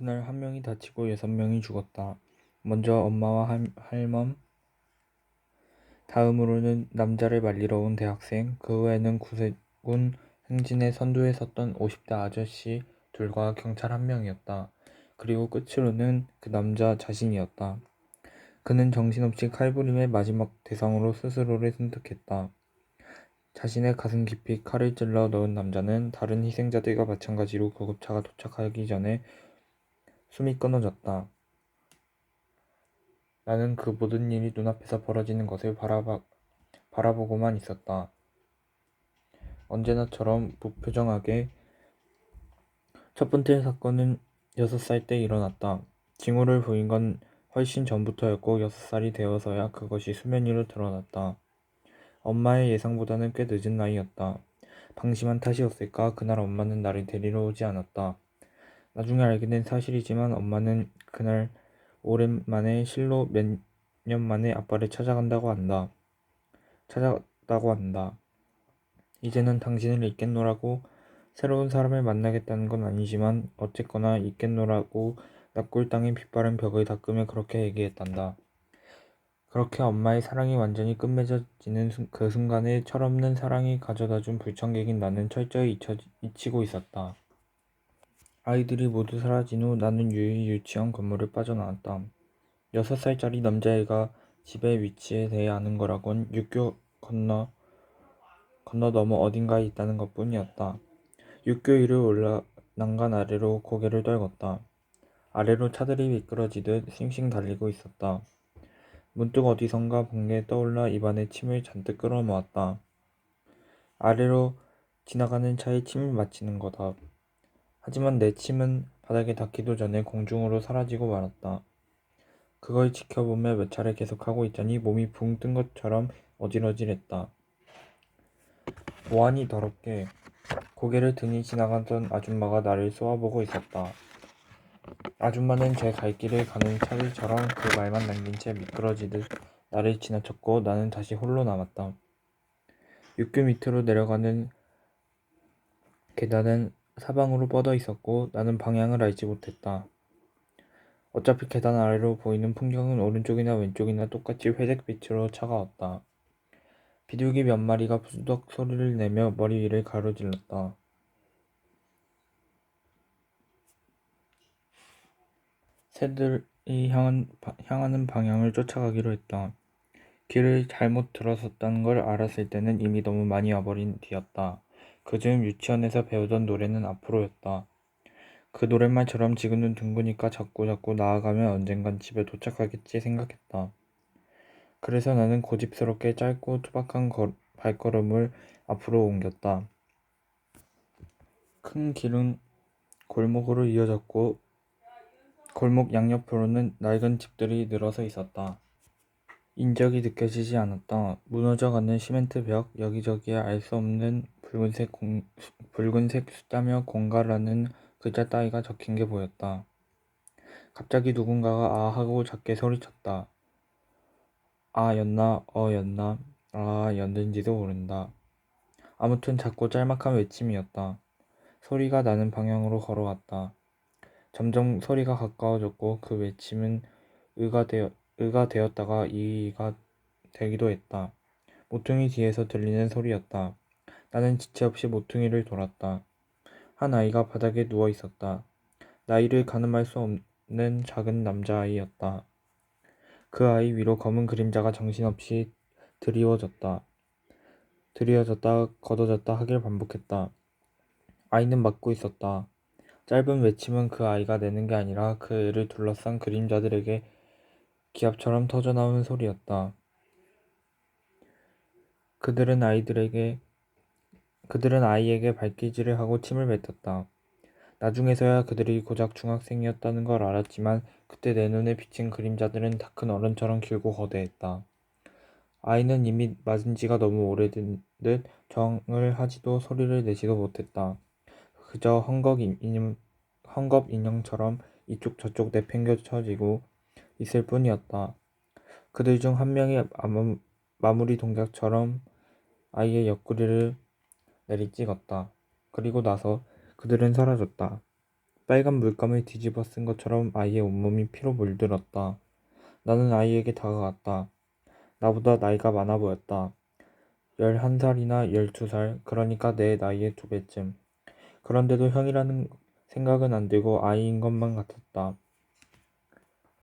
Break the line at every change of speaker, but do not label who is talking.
그날 한 명이 다치고 여섯 명이 죽었다. 먼저 엄마와 할, 할멈, 다음으로는 남자를 말리러 온 대학생, 그 후에는 구세군 행진의 선두에 섰던 50대 아저씨 둘과 경찰 한 명이었다. 그리고 끝으로는 그 남자 자신이었다. 그는 정신없이 칼부림의 마지막 대상으로 스스로를 선택했다. 자신의 가슴 깊이 칼을 찔러 넣은 남자는 다른 희생자들과 마찬가지로 구급차가 도착하기 전에 숨이 끊어졌다. 나는 그 모든 일이 눈앞에서 벌어지는 것을 바라봐, 바라보고만 있었다. 언제나처럼 무표정하게 첫 번째 사건은 여섯 살 때 일어났다. 징후를 보인 건 훨씬 전부터였고 여섯 살이 되어서야 그것이 수면 위로 드러났다. 엄마의 예상보다는 꽤 늦은 나이였다. 방심한 탓이었을까 그날 엄마는 나를 데리러 오지 않았다. 나중에 알게 된 사실이지만 엄마는 그날 오랜만에 실로 몇 년 만에 아빠를 찾아간다고 한다. 찾아갔다고 한다. 이제는 당신을 잊겠노라고 새로운 사람을 만나겠다는 건 아니지만 어쨌거나 잊겠노라고 납골당인 빗바른 벽을 닦으며 그렇게 얘기했단다. 그렇게 엄마의 사랑이 완전히 끝맺어지는 순- 그 순간에 철없는 사랑이 가져다준 불청객인 나는 철저히 잊혀, 잊히고 있었다. 아이들이 모두 사라진 후 나는 유유히 유치원 건물을 빠져나왔다. 여섯 살짜리 남자애가 집의 위치에 대해 아는 거라곤 육교 건너 건너 넘어 어딘가에 있다는 것뿐이었다. 육교 위로 올라 난간 아래로 고개를 떨궜다. 아래로 차들이 미끄러지듯 싱싱 달리고 있었다. 문득 어디선가 본게 떠올라 입안에 침을 잔뜩 끌어모았다. 아래로 지나가는 차에 침을 맞히는 거다. 하지만 내 침은 바닥에 닿기도 전에 공중으로 사라지고 말았다. 그걸 지켜보며 몇 차례 계속하고 있자니 몸이 붕 뜬 것처럼 어질어질했다. 보안이 더럽게 고개를 드니 지나가던 아줌마가 나를 쏘아보고 있었다. 아줌마는 제 갈 길을 가는 차들처럼 그 말만 남긴 채 미끄러지듯 나를 지나쳤고 나는 다시 홀로 남았다. 육교 밑으로 내려가는 계단은 사방으로 뻗어 있었고 나는 방향을 알지 못했다. 어차피 계단 아래로 보이는 풍경은 오른쪽이나 왼쪽이나 똑같이 회색빛으로 차가웠다. 비둘기 몇 마리가 부두덕 소리를 내며 머리 위를 가로질렀다. 새들이 향한, 바- 향하는 방향을 쫓아가기로 했다. 길을 잘못 들어섰다는 걸 알았을 때는 이미 너무 많이 와버린 뒤였다. 그즈음 유치원에서 배우던 노래는 앞으로였다. 그 노랫말처럼 지금은 둥그니까 자꾸 자꾸 나아가면 언젠간 집에 도착하겠지 생각했다. 그래서 나는 고집스럽게 짧고 투박한 걸- 발걸음을 앞으로 옮겼다. 큰 길은 골목으로 이어졌고 골목 양옆으로는 낡은 집들이 늘어서 있었다. 인적이 느껴지지 않았다. 무너져가는 시멘트 벽, 여기저기에 알 수 없는 붉은색 공, 수- 붉은색 숫자며 공가라는 글자 따위가 적힌 게 보였다. 갑자기 누군가가 아 하고 작게 소리쳤다. 아 였나 어 였나 아 였는지도 모른다. 아무튼 작고 짤막한 외침이었다. 소리가 나는 방향으로 걸어갔다. 점점 소리가 가까워졌고 그 외침은 의가 되어 의가 되었다가 이가 되기도 했다. 모퉁이 뒤에서 들리는 소리였다. 나는 지체 없이 모퉁이를 돌았다. 한 아이가 바닥에 누워 있었다. 나이를 가늠할 수 없는 작은 남자아이였다. 그 아이 위로 검은 그림자가 정신없이 드리워졌다. 드리워졌다 걷어졌다 하길 반복했다. 아이는 맞고 있었다. 짧은 외침은 그 아이가 내는 게 아니라 그 애를 둘러싼 그림자들에게 기합처럼 터져나오는 소리였다. 그들은 아이들에게 그들은 아이에게 발기질을 하고 침을 뱉었다. 나중에서야 그들이 고작 중학생이었다는 걸 알았지만 그때 내 눈에 비친 그림자들은 다 큰 어른처럼 길고 거대했다. 아이는 이미 맞은 지가 너무 오래된 듯 정을 하지도 소리를 내지도 못했다. 그저 헝겊 인형, 헝겊 인형처럼 이쪽 저쪽 내팽겨쳐지고 있을 뿐이었다. 그들 중 한 명이 마무리 동작처럼 아이의 옆구리를 내리찍었다. 그리고 나서 그들은 사라졌다. 빨간 물감을 뒤집어 쓴 것처럼 아이의 온몸이 피로 물들었다. 나는 아이에게 다가갔다. 나보다 나이가 많아 보였다. 열한 살이나 열두 살, 그러니까 내 나이의 두 배쯤. 그런데도 형이라는 생각은 안 들고 아이인 것만 같았다.